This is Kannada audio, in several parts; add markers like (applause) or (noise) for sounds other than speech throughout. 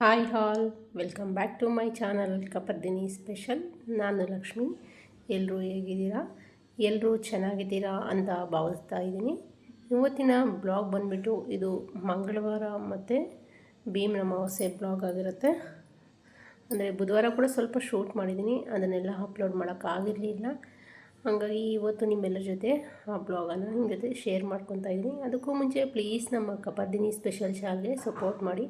Hi all, welcome back to my channel Kapardini special. ನಾನು ಲಕ್ಷ್ಮಿ. ಎಲ್ಲರೂ ಹೇಗಿದ್ದೀರಾ? ಎಲ್ಲರೂ ಚೆನ್ನಾಗಿದ್ದೀರಾ ಅಂತ ಭಾವಿಸ್ತಾ ಇದ್ದೀನಿ. ಇವತ್ತಿನ ಬ್ಲಾಗ್ ಬಂದುಬಿಟ್ಟು ಇದು ಮಂಗಳವಾರ ಮತ್ತು ಭೀಮ್ ಅಮಾವಾಸ್ಯೆ ಬ್ಲಾಗ್ ಆಗಿರುತ್ತೆ. ಅಂದರೆ ಬುಧವಾರ ಕೂಡ ಸ್ವಲ್ಪ ಶೂಟ್ ಮಾಡಿದ್ದೀನಿ. ಅದನ್ನೆಲ್ಲ ಅಪ್ಲೋಡ್ ಮಾಡೋಕ್ಕಾಗಿರಲಿಲ್ಲ ಹಾಗಾಗಿ ಇವತ್ತು ನಿಮ್ಮೆಲ್ಲರ ಜೊತೆ ಆ ಬ್ಲಾಗನ್ನು ನಿಮ್ಮ ಜೊತೆ ಶೇರ್ ಮಾಡ್ಕೊತಾ ಇದ್ದೀನಿ. ಅದಕ್ಕೂ ಮುಂಚೆ ಪ್ಲೀಸ್ ನಮ್ಮ ಕಪರ್ದಿನಿ ಸ್ಪೆಷಲ್ ಚಾನಲ್ಗೆ ಸಪೋರ್ಟ್ ಮಾಡಿ.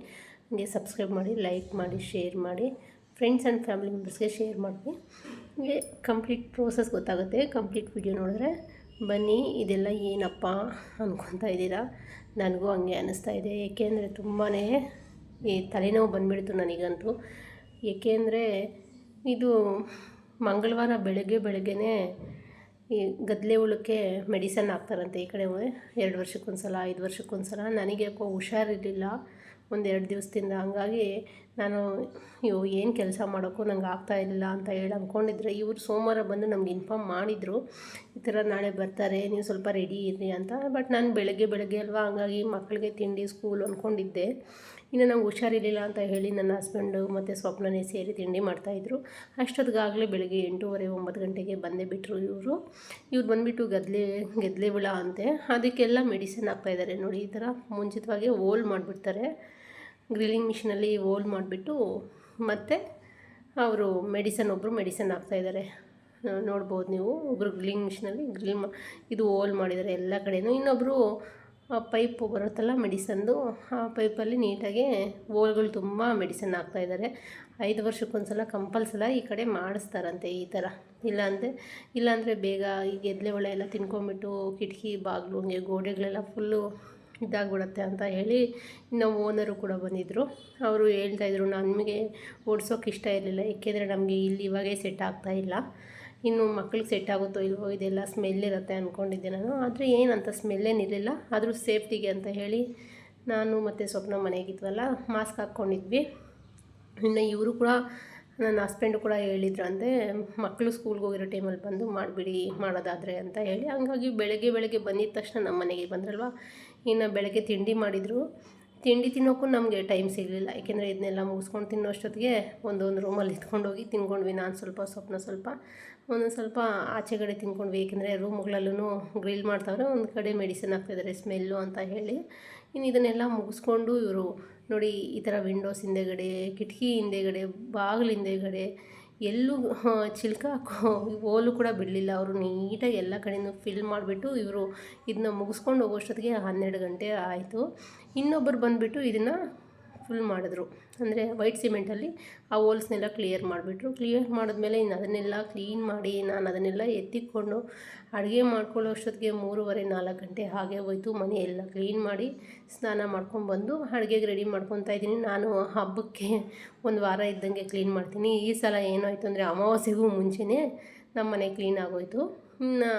ಹಂಗೆ ಸಬ್ಸ್ಕ್ರೈಬ್ ಮಾಡಿ, ಲೈಕ್ ಮಾಡಿ, ಶೇರ್ ಮಾಡಿ ಫ್ರೆಂಡ್ಸ್ ಆ್ಯಂಡ್ ಫ್ಯಾಮಿಲಿ ಮೆಂಬರ್ಸ್ಗೆ ಶೇರ್ ಮಾಡಿ. ಹೀಗೆ ಕಂಪ್ಲೀಟ್ ಪ್ರೋಸೆಸ್ ಗೊತ್ತಾಗುತ್ತೆ. ಕಂಪ್ಲೀಟ್ ವಿಡಿಯೋ ನೋಡಿದ್ರೆ, ಬನ್ನಿ, ಇದೆಲ್ಲ ಏನಪ್ಪ ಅಂದ್ಕೊತಾ ಇದ್ದೀರಾ? ನನಗೂ ಹಂಗೆ ಅನ್ನಿಸ್ತಾ ಇದೆ. ಏಕೆಂದರೆ ತುಂಬಾ ಈ ತಲೆನೋವು ಬಂದುಬಿಡ್ತು ನನಗಂತೂ. ಏಕೆಂದರೆ ಇದು ಮಂಗಳವಾರ ಬೆಳಗ್ಗೆ ಬೆಳಗ್ಗೆ ಈ ಗದ್ದಲೆ ಹುಳಕ್ಕೆ ಮೆಡಿಸನ್ ಹಾಕ್ತಾರಂತೆ ಈ ಕಡೆ ಎರಡು ವರ್ಷಕ್ಕೊಂದ್ಸಲ, ಐದು ವರ್ಷಕ್ಕೊಂದ್ಸಲ. ನನಗೆ ಯಾಕೋ ಹುಷಾರಿರಲಿಲ್ಲ. ಒಂದೆರಡು ದಿವಸದಿಂದ ಹಂಗಾಗಿ ನಾನು ಇವು ಏನು ಕೆಲಸ ಮಾಡೋಕ್ಕೂ ನಂಗೆ ಆಗ್ತಾ ಇಲ್ಲ ಅಂತ ಹೇಳಿ ಅಂದ್ಕೊಂಡಿದ್ರೆ, ಇವರು ಸೋಮವಾರ ಬಂದು ನಮ್ಗೆ ಇನ್ಫಾರ್ಮ್ ಮಾಡಿದರು, ಈ ಥರ ನಾಳೆ ಬರ್ತಾರೆ, ನೀವು ಸ್ವಲ್ಪ ರೆಡಿ ಇರಿ ಅಂತ. ಬಟ್ ನಾನು ಬೆಳಗ್ಗೆ ಬೆಳಗ್ಗೆ ಅಲ್ವಾ, ಹಂಗಾಗಿ ಮಕ್ಕಳಿಗೆ ತಿಂಡಿ ಸ್ಕೂಲ್ ಅಂದ್ಕೊಂಡಿದ್ದೆ ಇನ್ನು ನಂಗೆ ಹುಷಾರಿರಲಿಲ್ಲ ಅಂತ ಹೇಳಿ ನನ್ನ ಹಸ್ಬೆಂಡು ಮತ್ತು ಸ್ವಪ್ನನೇ ಸೇರಿ ತಿಂಡಿ ಮಾಡ್ತಾಯಿದ್ರು ಅಷ್ಟೊತ್ತಿಗಾಗಲೇ ಬೆಳಗ್ಗೆ ಎಂಟೂವರೆ, ಒಂಬತ್ತು ಗಂಟೆಗೆ ಬಂದೇ ಬಿಟ್ಟರು ಇವರು. ಇವ್ರು ಬಂದುಬಿಟ್ಟು ಗದ್ಲೆ, ಗೆದ್ಲೆ ಬಿಳ ಅಂತೆ. ಅದಕ್ಕೆಲ್ಲ ಮೆಡಿಸಿನ್ ಹಾಕ್ತಾಯಿದ್ದಾರೆ ನೋಡಿ, ಈ ಥರ ಮುಂಚಿತವಾಗಿ ಓಲ್ ಮಾಡಿಬಿಡ್ತಾರೆ. ಗ್ರಿಲ್ಲಿಂಗ್ ಮಿಷಿನಲ್ಲಿ ಓಲ್ ಮಾಡಿಬಿಟ್ಟು ಮತ್ತು ಅವರು ಮೆಡಿಸನ್ ಒಬ್ಬರು ಮೆಡಿಸನ್ ಹಾಕ್ತಾಯಿದ್ದಾರೆ ನೋಡ್ಬೋದು ನೀವು ಒಬ್ಬರು ಗ್ರಿಲ್ಲಿಂಗ್ ಮಿಷಿನಲ್ಲಿ ಗ್ರಿಲ್ ಮಾ, ಇದು ಓಲ್ ಮಾಡಿದ್ದಾರೆ ಎಲ್ಲ ಕಡೆಯೂ ಇನ್ನೊಬ್ಬರು ಪೈಪು ಬರುತ್ತಲ್ಲ ಮೆಡಿಸನ್ದು, ಆ ಪೈಪಲ್ಲಿ ನೀಟಾಗಿ ಓಲ್ಗಳು ತುಂಬ ಮೆಡಿಸನ್ ಹಾಕ್ತಾಯಿದ್ದಾರೆ ಐದು ವರ್ಷಕ್ಕೊಂದ್ಸಲ ಕಂಪಲ್ಸಲ ಈ ಕಡೆ ಮಾಡಿಸ್ತಾರಂತೆ ಈ ಥರ. ಇಲ್ಲಾಂದರೆ ಇಲ್ಲಾಂದರೆ ಬೇಗ ಈ ಗೆದ್ಲೆ ಒಳೆ ಎಲ್ಲ ತಿನ್ಕೊಂಬಿಟ್ಟು ಕಿಟಕಿ, ಬಾಗಿಲು, ಹಂಗೆ ಗೋಡೆಗಳೆಲ್ಲ ಫುಲ್ಲು ಇದಾಗ್ಬಿಡತ್ತೆ ಅಂತ ಹೇಳಿ ಇನ್ನು ಓನರು ಕೂಡ ಬಂದಿದ್ದರು ಅವರು ಹೇಳ್ತಾಯಿದ್ರು ನಮಗೆ ಓಡಿಸೋಕೆ ಇಷ್ಟ ಇರಲಿಲ್ಲ ಏಕೆಂದರೆ ನಮಗೆ ಇಲ್ಲಿ ಇವಾಗೇ ಸೆಟ್ ಆಗ್ತಾ ಇಲ್ಲ. ಇನ್ನು ಮಕ್ಳಿಗೆ ಸೆಟ್ ಆಗುತ್ತೋ ಇಲ್ವೋ ಇದೆಲ್ಲ ಸ್ಮೆಲ್ ಇರುತ್ತೆ ಅಂದ್ಕೊಂಡಿದ್ದೆ ನಾನು. ಆದರೆ ಏನಂತ ಸ್ಮೆಲ್ಲೇನಿರಲಿಲ್ಲ ಆದರೂ ಸೇಫ್ಟಿಗೆ ಅಂತ ಹೇಳಿ ನಾನು ಮತ್ತು ಸ್ವಪ್ನ ಮನೆಗಿದ್ವಲ್ಲ ಮಾಸ್ಕ್ ಹಾಕ್ಕೊಂಡಿದ್ವಿ ಇನ್ನು ಇವರು ಕೂಡ ನನ್ನ ಹಸ್ಬೆಂಡು ಕೂಡ ಹೇಳಿದ್ರು ಅಂದರೆ ಮಕ್ಕಳು ಸ್ಕೂಲ್ಗೆ ಹೋಗಿರೋ ಟೈಮಲ್ಲಿ ಬಂದು ಮಾಡಿಬಿಡಿ, ಮಾಡೋದಾದರೆ ಅಂತ ಹೇಳಿ. ಹಂಗಾಗಿ ಬೆಳಗ್ಗೆ ಬೆಳಗ್ಗೆ ಬಂದಿದ್ದ ತಕ್ಷಣ ನಮ್ಮ ಮನೆಗೆ ಬಂದ್ರಲ್ವ? ಇನ್ನು ಬೆಳಗ್ಗೆ ತಿಂಡಿ ಮಾಡಿದರು. ತಿಂಡಿ ತಿನ್ನೋಕ್ಕೂ ನಮಗೆ ಟೈಮ್ ಸಿಗಲಿಲ್ಲ. ಯಾಕೆಂದರೆ ಇದನ್ನೆಲ್ಲ ಮುಗಿಸ್ಕೊಂಡು ತಿನ್ನೋ ಅಷ್ಟೊತ್ತಿಗೆ ಒಂದೊಂದು ರೂಮಲ್ಲಿ ಇಟ್ಕೊಂಡು ಹೋಗಿ ತಿನ್ಕೊಂಡ್ವಿ ನಾನು ಸ್ವಲ್ಪ, ಸ್ವಪ್ನ ಸ್ವಲ್ಪ. ಒಂದೊಂದು ಸ್ವಲ್ಪ ಆಚೆ ಕಡೆ ತಿನ್ಕೊಂಡ್ವಿ. ಏಕೆಂದರೆ ರೂಮ್ಗಳಲ್ಲೂ ಗ್ರಿಲ್ ಮಾಡ್ತಾವ್ರೆ, ಒಂದು ಕಡೆ ಮೆಡಿಸಿನ್ ಹಾಕ್ತಿದ್ದಾರೆ ಸ್ಮೆಲ್ಲು ಅಂತ ಹೇಳಿ. ಇನ್ನು ಇದನ್ನೆಲ್ಲ ಮುಗಿಸ್ಕೊಂಡು ಇವರು ನೋಡಿ, ಈ ಥರ ವಿಂಡೋಸ್ ಹಿಂದೆಗಡೆ, ಕಿಟಕಿ ಹಿಂದೆಗಡೆ, ಬಾಗಿಲು ಹಿಂದೆಗಡೆ ಎಲ್ಲೂ ಚಿಲ್ಕ ಓಲು ಕೂಡ ಬಿಡಲಿಲ್ಲ. ಅವರು ನೀಟಾಗಿ ಎಲ್ಲ ಕಡೆಯೂ ಫಿಲ್ ಮಾಡಿಬಿಟ್ಟು ಇವರು ಇದನ್ನ ಮುಗಿಸ್ಕೊಂಡು ಹೋಗೋಷ್ಟೊತ್ತಿಗೆ ಹನ್ನೆರಡು ಗಂಟೆ ಆಯಿತು. ಇನ್ನೊಬ್ಬರು ಬಂದುಬಿಟ್ಟು ಇದನ್ನು ಫುಲ್ ಮಾಡಿದ್ರು. ಅಂದರೆ ವೈಟ್ ಸಿಮೆಂಟಲ್ಲಿ ಆ ಹೋಲ್ಸ್ನೆಲ್ಲ ಕ್ಲಿಯರ್ ಮಾಡಿಬಿಟ್ರು. ಕ್ಲಿಯರ್ ಮಾಡಿದ್ಮೇಲೆ ಇನ್ನು ಅದನ್ನೆಲ್ಲ ಕ್ಲೀನ್ ಮಾಡಿ ನಾನು ಅದನ್ನೆಲ್ಲ ಎತ್ತಿಕೊಂಡು ಅಡುಗೆ ಮಾಡ್ಕೊಳ್ಳೋ ಅಷ್ಟೊತ್ತಿಗೆ ಮೂರುವರೆ ನಾಲ್ಕು ಗಂಟೆ ಹಾಗೆ ಹೋಯ್ತು. ಮನೆಯೆಲ್ಲ ಕ್ಲೀನ್ ಮಾಡಿ ಸ್ನಾನ ಮಾಡ್ಕೊಂಡ್ಬಂದು ಅಡುಗೆಗೆ ರೆಡಿ ಮಾಡ್ಕೊತಾ ಇದ್ದೀನಿ. ನಾನು ಹಬ್ಬಕ್ಕೆ ಒಂದು ವಾರ ಇದ್ದಂಗೆ ಕ್ಲೀನ್ ಮಾಡ್ತೀನಿ. ಈ ಸಲ ಏನಾಯಿತು ಅಂದರೆ ಅಮಾವಾಸ್ಯೆಗೂ ಮುಂಚೆನೇ ನಮ್ಮ ಮನೆ ಕ್ಲೀನ್ ಆಗೋಯ್ತು. ಇನ್ನು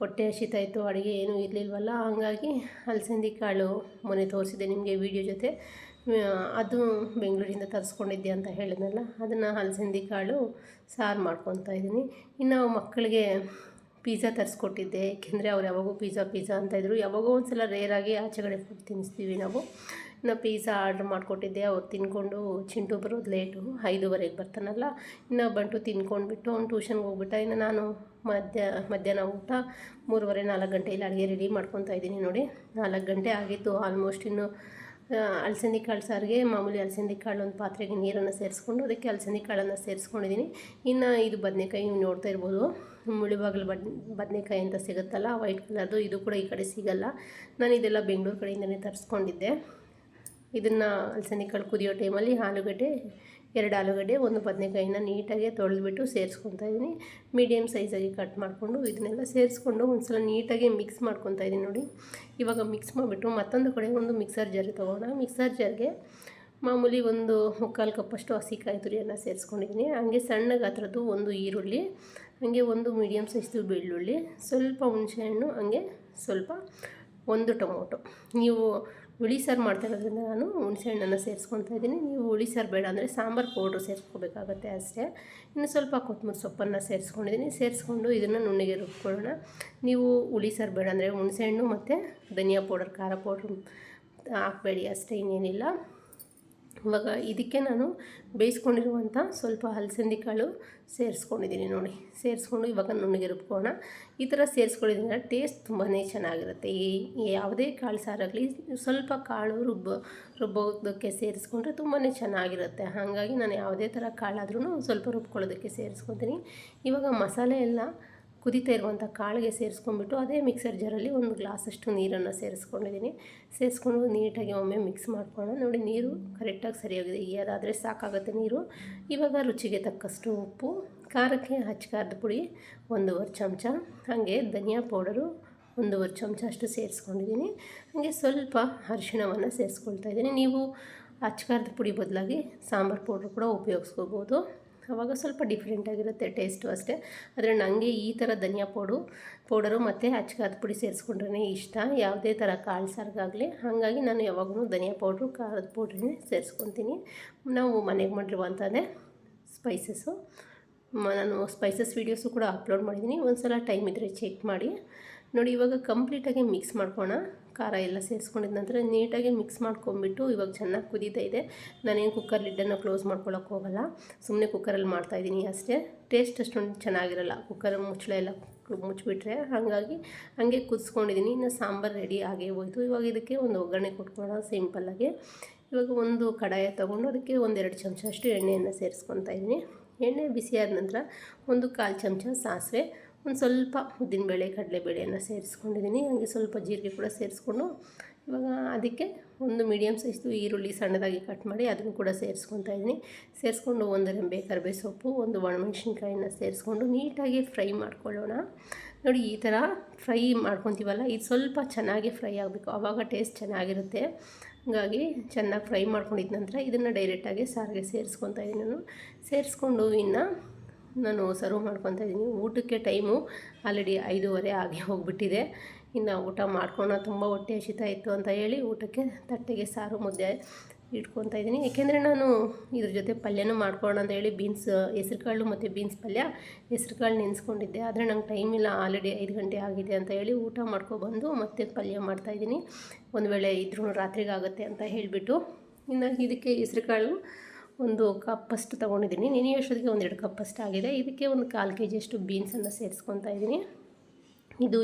ಹೊಟ್ಟೆ ಹಸಿತಾಯಿತು ಅಡುಗೆ ಏನೂ ಇರಲಿಲ್ವಲ್ಲ. ಹಾಗಾಗಿ ಅಲಸಂದಿ ಕಾಳು ಮೊನ್ನೆ ತೋರಿಸಿದೆ ನಿಮಗೆ ವೀಡಿಯೋ ಜೊತೆ. ಅದು ಬೆಂಗಳೂರಿಂದ ತರಿಸ್ಕೊಂಡಿದ್ದೆ ಅಂತ ಹೇಳಿದ್ನಲ್ಲ, ಅದನ್ನು ಹಲಸಂದಿ ಕಾಳು, ಸಾರು ಮಾಡ್ಕೊತಾ ಇದ್ದೀನಿ. ಇನ್ನು ಮಕ್ಕಳಿಗೆ ಪಿಜ್ಜಾ ತರಿಸ್ಕೊಟ್ಟಿದ್ದೆ, ಏಕೆಂದರೆ ಅವ್ರು ಯಾವಾಗೂ ಪಿಜ್ಜಾ ಪಿಜ್ಜಾ ಇದ್ದರು ಯಾವಾಗೋ ಒಂದು ಸಲ ರೇರಾಗಿ ಆಚೆಗಡೆ ಫುಡ್ ತಿನ್ನಿಸ್ತೀವಿ ನಾವು. ಇನ್ನು ಪಿಜ್ಜಾ ಆರ್ಡ್ರ್ ಮಾಡಿಕೊಟ್ಟಿದ್ದೆ, ಅವ್ರು ತಿನ್ಕೊಂಡು ಚಿಂಟು ಬರೋದು ಲೇಟು ಐದುವರೆಗೆ ಬರ್ತಾನಲ್ಲ, ಇನ್ನು ಬಂಟು ತಿನ್ಕೊಂಡ್ಬಿಟ್ಟು ಅವ್ನು ಟ್ಯೂಷನ್ಗೆ ಹೋಗ್ಬಿಟ್ಟ. ಇನ್ನು ನಾನು ಮಧ್ಯ, ಮಧ್ಯಾಹ್ನ ಊಟ ಮೂರುವರೆ ನಾಲ್ಕು ಗಂಟೆಯಲ್ಲಿ ಅಡುಗೆ ರೆಡಿ ಮಾಡ್ಕೊತಾ ಇದ್ದೀನಿ ನೋಡಿ. ನಾಲ್ಕು ಗಂಟೆ ಆಗಿತ್ತು ಆಲ್ಮೋಸ್ಟ್ ಇನ್ನು ಅಲಸಂದಿ ಕಾಳು ಸಾರಿಗೆ, ಮಾಮೂಲಿ ಅಲಸಂದಿ ಕಾಳು ಒಂದು ಪಾತ್ರೆಗೆ ನೀರನ್ನು ಸೇರಿಸ್ಕೊಂಡು ಅದಕ್ಕೆ ಅಲಸಂದಿ ಕಾಳನ್ನು ಸೇರಿಸ್ಕೊಂಡಿದ್ದೀನಿ. ಇನ್ನು ಇದು ಬದನೆಕಾಯಿ ನೀವು ನೋಡ್ತಾ ಇರ್ಬೋದು. ಮುಳಿಬಾಗಿಲು ಬದ್, ಬದನೆಕಾಯಿ ಅಂತ ಸಿಗುತ್ತಲ್ಲ ವೈಟ್ ಕಲರ್ದು, ಇದು ಕೂಡ ಈ ಕಡೆ ಸಿಗಲ್ಲ. ನಾನು ಇದೆಲ್ಲ ಬೆಂಗಳೂರು ಕಡೆಯಿಂದನೇ ತರಿಸ್ಕೊಂಡಿದ್ದೆ. ಇದನ್ನು ಅಲಸಂದಿ ಕಾಳು ಕುದಿಯೋ ಟೈಮಲ್ಲಿ ಆಲೂಗಡ್ಡೆ, ಎರಡು ಆಲೂಗಡ್ಡೆ, ಒಂದು ಬದನೆಕಾಯಿನ ನೀಟಾಗಿ ತೊಳೆದ್ಬಿಟ್ಟು ಸೇರಿಸ್ಕೊತಾ ಇದ್ದೀನಿ ಮೀಡಿಯಮ್ ಸೈಜಾಗಿ ಕಟ್ ಮಾಡಿಕೊಂಡು ಇದನ್ನೆಲ್ಲ ಸೇರಿಸ್ಕೊಂಡು ಒಂದು ಸಲ ನೀಟಾಗಿ ಮಿಕ್ಸ್ ಮಾಡ್ಕೊತಾ ಇದ್ದೀನಿ ನೋಡಿ. ಇವಾಗ ಮಿಕ್ಸ್ ಮಾಡಿಬಿಟ್ಟು ಮತ್ತೊಂದು ಕಡೆ ಒಂದು ಮಿಕ್ಸರ್ ಜರ್ ತೊಗೋಣ. ಮಿಕ್ಸರ್ ಜರ್ಗೆ ಮಾಮೂಲಿ ಒಂದು ಮುಕ್ಕಾಲು ಕಪ್ಪಷ್ಟು ಹಸಿಕಾಯಿ ತುರಿಯನ್ನು ಸೇರಿಸ್ಕೊಂಡಿದ್ದೀನಿ ಹಂಗೆ ಸಣ್ಣ ಗಾತ್ರದ್ದು ಒಂದು ಈರುಳ್ಳಿ, ಹಾಗೆ ಒಂದು ಮೀಡಿಯಮ್ ಸೈಜ್ದು ಬೆಳ್ಳುಳ್ಳಿ, ಸ್ವಲ್ಪ ಹುಣಸೆಹಣ್ಣು, ಹಾಗೆ ಸ್ವಲ್ಪ ಒಂದು ಟೊಮೊಟೊ. ನೀವು ಹುಳಿ ಸಾರು ಮಾಡ್ತಾ ಇರೋದ್ರಿಂದ ನಾನು ಹುಣಸೆಹಣ್ಣನ್ನು ಸೇರಿಸ್ಕೊತಾ ಇದ್ದೀನಿ. ನೀವು ಹುಳಿ ಸಾರು ಬೇಡ ಅಂದರೆ ಸಾಂಬಾರು ಪೌಡ್ರ್ ಸೇರಿಸ್ಕೋಬೇಕಾಗತ್ತೆ ಅಷ್ಟೇ. ಇನ್ನು ಸ್ವಲ್ಪ ಕೊತ್ತಂಬರಿ ಸೊಪ್ಪನ್ನು ಸೇರಿಸ್ಕೊಂಡಿದ್ದೀನಿ. ಸೇರಿಸ್ಕೊಂಡು ಇದನ್ನು ನುಣ್ಣಗೆ ರುಬ್ಕೊಳ್ಳೋಣ. ನೀವು ಹುಳಿ ಸಾರು ಬೇಡ ಅಂದರೆ ಹುಣಸೆಹಣ್ಣು ಮತ್ತು ಧನಿಯಾ ಪೌಡರ್, ಖಾರ ಪೌಡ್ರ್ ಹಾಕಬೇಡಿ ಅಷ್ಟೇ, ಇನ್ನೇನಿಲ್ಲ. ಇವಾಗ ಇದಕ್ಕೆ ನಾನು ಬೇಯಿಸ್ಕೊಂಡಿರುವಂಥ ಸ್ವಲ್ಪ ಹಲಸಂದಿ ಕಾಳು ಸೇರಿಸ್ಕೊಂಡಿದ್ದೀನಿ ನೋಡಿ. ಸೇರಿಸ್ಕೊಂಡು ಇವಾಗ ನುಣ್ಣಗೆ ರುಬ್ಕೋಣ ಈ ಥರ ಸೇರಿಸ್ಕೊಂಡಿದ್ರೆ ಟೇಸ್ಟ್ ತುಂಬಾ ಚೆನ್ನಾಗಿರುತ್ತೆ. ಈ ಯಾವುದೇ ಕಾಳು ಸಾರಾಗಲಿ ಸ್ವಲ್ಪ ಕಾಳು ರುಬ್ಬ, ರುಬ್ಬೋದಕ್ಕೆ ಸೇರಿಸ್ಕೊಂಡ್ರೆ ತುಂಬಾ ಚೆನ್ನಾಗಿರುತ್ತೆ. ಹಾಗಾಗಿ ನಾನು ಯಾವುದೇ ಥರ ಕಾಳಾದ್ರೂ ಸ್ವಲ್ಪ ರುಬ್ಕೊಳ್ಳೋದಕ್ಕೆ ಸೇರಿಸ್ಕೊತೀನಿ. ಇವಾಗ ಮಸಾಲೆ ಎಲ್ಲ ಕುದೀತಾ ಇರುವಂಥ ಕಾಳಿಗೆ ಸೇರಿಸ್ಕೊಂಡ್ಬಿಟ್ಟು ಅದೇ ಮಿಕ್ಸರ್ ಜರಲ್ಲಿ ಒಂದು ಗ್ಲಾಸಷ್ಟು ನೀರನ್ನು ಸೇರಿಸ್ಕೊಂಡಿದ್ದೀನಿ. ಸೇರಿಸ್ಕೊಂಡು ನೀಟಾಗಿ ಒಮ್ಮೆ ಮಿಕ್ಸ್ ಮಾಡ್ಕೊಳ್ಳೋಣ. ನೋಡಿ, ನೀರು ಕರೆಕ್ಟಾಗಿ ಸರಿಯಾಗಿದೆ. ಅದಾದರೆ ಸಾಕಾಗುತ್ತೆ ನೀರು. ಇವಾಗ ರುಚಿಗೆ ತಕ್ಕಷ್ಟು ಉಪ್ಪು, ಖಾರಕ್ಕೆ ಹಚ್ಚಕಾರದ ಪುಡಿ, ಒಂದೂವರೆ ಚಮಚ. ಹಾಗೆ ಧನಿಯಾ ಪೌಡರು ಒಂದೂವರೆ ಚಮಚ ಅಷ್ಟು ಸೇರಿಸ್ಕೊಂಡಿದ್ದೀನಿ. ಹಾಗೆ ಸ್ವಲ್ಪ ಅರಿಶಿಣವನ್ನು ಸೇರಿಸ್ಕೊಳ್ತಾ ಇದ್ದೀನಿ. ನೀವು ಅಚ್ಚಕಾರದ ಪುಡಿ ಬದಲಾಗಿ ಸಾಂಬಾರು ಪೌಡ್ರ್ ಕೂಡ ಉಪಯೋಗಿಸ್ಕೋಬೋದು ಆವಾಗ ಸ್ವಲ್ಪ ಡಿಫ್ರೆಂಟಾಗಿರುತ್ತೆ ಟೇಸ್ಟು ಅಷ್ಟೇ. ಆದರೆ ನನಗೆ ಈ ಥರ ಧನಿಯಾ ಪೌಡು ಪೌಡರು ಮತ್ತು ಅಚ್ಚಕಾದ ಪುಡಿ ಸೇರಿಸ್ಕೊಂಡ್ರೇ ಇಷ್ಟ. ಯಾವುದೇ ಥರ ಕಾಳು ಸಾರಿಗಾಗಲಿ. ಹಾಗಾಗಿ ನಾನು ಯಾವಾಗಲೂ ಧನಿಯಾ ಪೌಡ್ರು ಖಾರದ ಪೌಡ್ರನ್ನೇ ಸೇರಿಸ್ಕೊತೀನಿ. ನಾವು ಮನೆಗೆ ಮಾಡಿರುವಂಥದ್ದೇ ಸ್ಪೈಸಸ್ಸು ನಾನು ಸ್ಪೈಸಸ್ ವೀಡಿಯೋಸು ಕೂಡ ಅಪ್ಲೋಡ್ ಮಾಡಿದ್ದೀನಿ ಒಂದು ಸಲ ಟೈಮ್ ಇದ್ದರೆ ಚೆಕ್ ಮಾಡಿ. ನೋಡಿ ಇವಾಗ ಕಂಪ್ಲೀಟಾಗಿ ಮಿಕ್ಸ್ ಮಾಡ್ಕೋಣ ಖಾರ ಎಲ್ಲ ಸೇರಿಸ್ಕೊಂಡಿದ ನಂತರ ನೀಟಾಗಿ ಮಿಕ್ಸ್ ಮಾಡ್ಕೊಂಬಿಟ್ಟು ಇವಾಗ ಚೆನ್ನಾಗಿ ಕುದೀತಾ ಇದೆ. ನಾನೇನು ಕುಕ್ಕರ್ ಲಿಡ್ಡನ್ನು ಕ್ಲೋಸ್ ಮಾಡ್ಕೊಳ್ಳೋಕೆ ಹೋಗಲ್ಲ. ಸುಮ್ಮನೆ ಕುಕ್ಕರಲ್ಲಿ ಮಾಡ್ತಾಯಿದ್ದೀನಿ ಅಷ್ಟೇ. ಟೇಸ್ಟ್ ಅಷ್ಟೊಂದು ಚೆನ್ನಾಗಿರಲ್ಲ. ಕುಕ್ಕರ್ ಮುಚ್ಚಳ ಎಲ್ಲ ಮುಚ್ಚಿಬಿಟ್ರೆ ಹಾಗಾಗಿ ಹಾಗೆ ಕುದಿಸ್ಕೊಂಡಿದ್ದೀನಿ ಇನ್ನು ಸಾಂಬಾರು ರೆಡಿ ಆಗೇ ಹೋಯಿತು. ಇವಾಗ ಇದಕ್ಕೆ ಒಂದು ಒಗ್ಗರಣೆ ಕೊಟ್ಕೊಳ್ಳೋ ಸಿಂಪಲ್ಲಾಗಿ ಇವಾಗ ಒಂದು ಕಡಾಯ ತೊಗೊಂಡು ಅದಕ್ಕೆ ಒಂದೆರಡು ಚಮಚ ಅಷ್ಟು ಎಣ್ಣೆಯನ್ನು ಸೇರಿಸ್ಕೊತಾ ಇದ್ದೀನಿ. ಎಣ್ಣೆ ಬಿಸಿಯಾದ ನಂತರ ಒಂದು ಕಾಲು ಚಮಚ ಸಾಸಿವೆ. ಒಂದು ಸ್ವಲ್ಪ ಉದ್ದಿನಬೇಳೆ ಕಡಲೆಬೇಳೆಯನ್ನು ಸೇರಿಸ್ಕೊಂಡಿದ್ದೀನಿ. ಹಾಗೆ ಸ್ವಲ್ಪ ಜೀರಿಗೆ ಕೂಡ ಸೇರಿಸ್ಕೊಂಡು ಇವಾಗ ಅದಕ್ಕೆ ಒಂದು ಮೀಡಿಯಮ್ ಸೈಜ್ದು ಈರುಳ್ಳಿ ಸಣ್ಣದಾಗಿ ಕಟ್ ಮಾಡಿ ಅದನ್ನು ಕೂಡ ಸೇರಿಸ್ಕೊತಾ ಇದ್ದೀನಿ. ಸೇರಿಸ್ಕೊಂಡು ಒಂದು ರೆಂಬೆ ಕರಿಬೇ ಸೊಪ್ಪು, ಒಂದು ಒಣಮೆಣಸಿನ್ಕಾಯಿನ ಸೇರಿಸ್ಕೊಂಡು ನೀಟಾಗಿ ಫ್ರೈ ಮಾಡ್ಕೊಳ್ಳೋಣ. ನೋಡಿ, ಈ ಥರ ಫ್ರೈ ಮಾಡ್ಕೊತೀವಲ್ಲ, ಇದು ಸ್ವಲ್ಪ ಚೆನ್ನಾಗಿ ಫ್ರೈ ಆಗಬೇಕು. ಆವಾಗ ಟೇಸ್ಟ್ ಚೆನ್ನಾಗಿರುತ್ತೆ. ಹಾಗಾಗಿ ಚೆನ್ನಾಗಿ ಫ್ರೈ ಮಾಡ್ಕೊಂಡಿದ್ದ ನಂತರ ಇದನ್ನು ಡೈರೆಕ್ಟಾಗಿ ಸಾರಿಗೆ ಸೇರಿಸ್ಕೊತಾ ಇದ್ದೀನಿ ನಾನು. ಸೇರಿಸ್ಕೊಂಡು ಇನ್ನು ನಾನು ಸರ್ವ್ ಮಾಡ್ಕೊತಾ ಇದ್ದೀನಿ ಊಟಕ್ಕೆ ಟೈಮು ಆಲ್ರೆಡಿ ಐದೂವರೆ ಆಗಿ ಹೋಗಿಬಿಟ್ಟಿದೆ. ಇನ್ನು ಊಟ ಮಾಡ್ಕೊಂಡು ತುಂಬ ಹೊಟ್ಟೆ ಹಸಿತಾ ಇತ್ತು ಅಂತ ಹೇಳಿ ಊಟಕ್ಕೆ ತಟ್ಟೆಗೆ ಸಾರು, ಮುದ್ದೆ ಇಟ್ಕೊತಾ ಇದ್ದೀನಿ ಏಕೆಂದರೆ ನಾನು ಇದ್ರ ಜೊತೆ ಪಲ್ಯನೂ ಮಾಡ್ಕೊಳ್ಳೋಣ ಅಂತ ಹೇಳಿ ಬೀನ್ಸ್ ಹೆಸ್ರು ಕಾಳು ಮತ್ತು ಬೀನ್ಸ್ ಪಲ್ಯ ಹೆಸ್ರು ಕಾಳು ನೆನೆಸ್ಕೊಂಡಿದ್ದೆ. ಆದರೆ ನಂಗೆ ಟೈಮ್ ಇಲ್ಲ ಆಲ್ರೆಡಿ ಐದು ಗಂಟೆ ಆಗಿದೆ ಅಂತ ಹೇಳಿ ಊಟ ಮಾಡ್ಕೊಬಂದು ಮತ್ತೆ ಪಲ್ಯ ಮಾಡ್ತಾಯಿದ್ದೀನಿ ಒಂದು ವೇಳೆ ಇದ್ರೂ ರಾತ್ರಿಗಾಗುತ್ತೆ ಅಂತ ಹೇಳಿಬಿಟ್ಟು ಇನ್ನು ಇದಕ್ಕೆ ಹೆಸ್ರು ಕಾಳು ಒಂದು ಕಪ್ಪಷ್ಟು ತೊಗೊಂಡಿದ್ದೀನಿ. ನೆನೆಯೋಷ್ಟೊತ್ತಿಗೆ ಒಂದೆರಡು ಕಪ್ಪಷ್ಟು ಆಗಿದೆ. ಇದಕ್ಕೆ ಒಂದು ಕಾಲು ಕೆ ಜಿಯಷ್ಟು ಬೀನ್ಸನ್ನು ಸೇರಿಸ್ಕೊತಾ ಇದ್ದೀನಿ. ಇದು